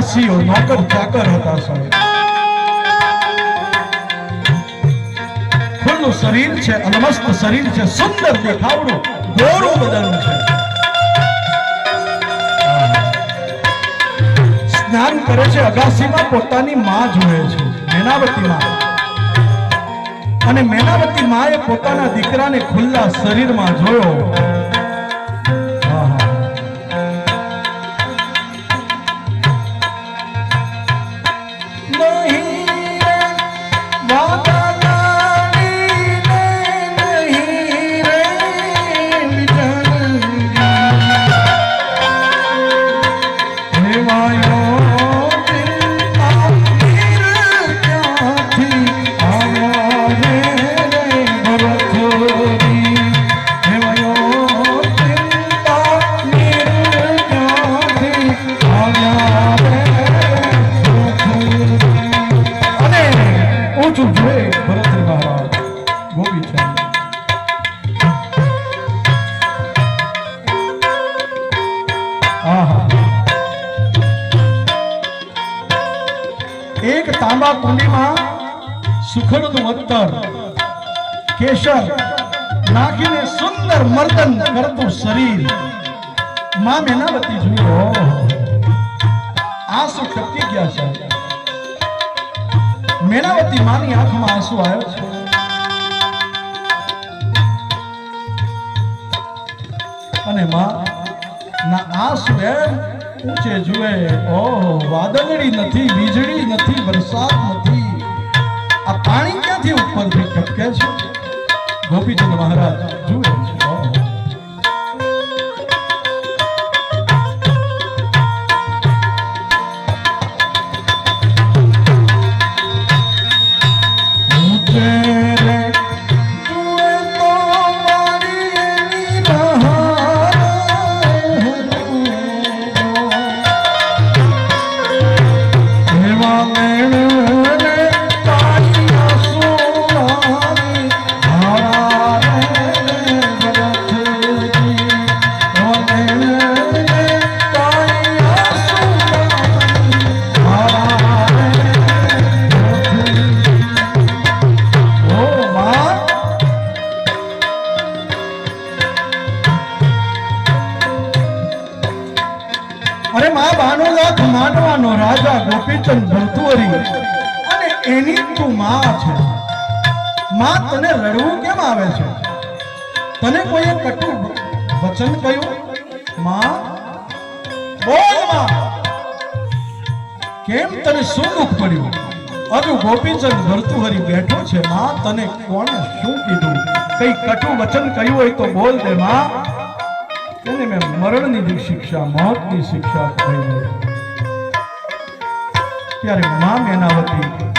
દાસીઓ નોકર ચાકર હતા સાહેબ. ખુલ્લું શરીર છે, અનમસ્ત શરીર છે, સુંદર દેખાવડું ગોરું બદન છે. સ્નાન કરે છે, અગાસીમાં પોતાની માં જોયે છે, મેનાવતી માં. અને મેનાવતી માએ પોતાના દીકરાને ખુલ્લા શરીરમાં જોયો. એક તાંબા કુંડીમાં સુખડનું અત્તર કેસર નાખીને સુંદર મર્દન કરતું શરીર. માં મેનાવતી આ આંસુ ટપકી ગયા છે. મેનાવતી માની આંખમાં આંસુ આવ્યો છે. અને માં ના આંસુ એમ ઊંચે જુએ, ઓ વાદળડી નથી, વીજળી નથી, વરસાદ નથી આ પાણી ક્યાંથી ઉપરથી ટપકે છે ગોપીચંદ મહારાજ જુએ છે ઓહો. ಶರಣ અરે માં ભાનુનાથ માંડવાનો રાજા ગોપીચંદ ભરતુરી અને એની તું મા છે. મા તને રડવું કેમ આવે છે? તને કોઈએ કટુ વચન કહ્યું? મા, બોલ મા. કેમ તને શું દુઃખ પડ્યું? અજુ ગોપીચંદ ભરતુહરી બેઠો છે. મા, તને કોણે શું કીધું? કઈ કટુ વચન કહ્યું હોય તો બોલ દે માં. એને મેં મરણની જે શિક્ષા મોતની શિક્ષા થઈ ત્યારે મા મેનાવતી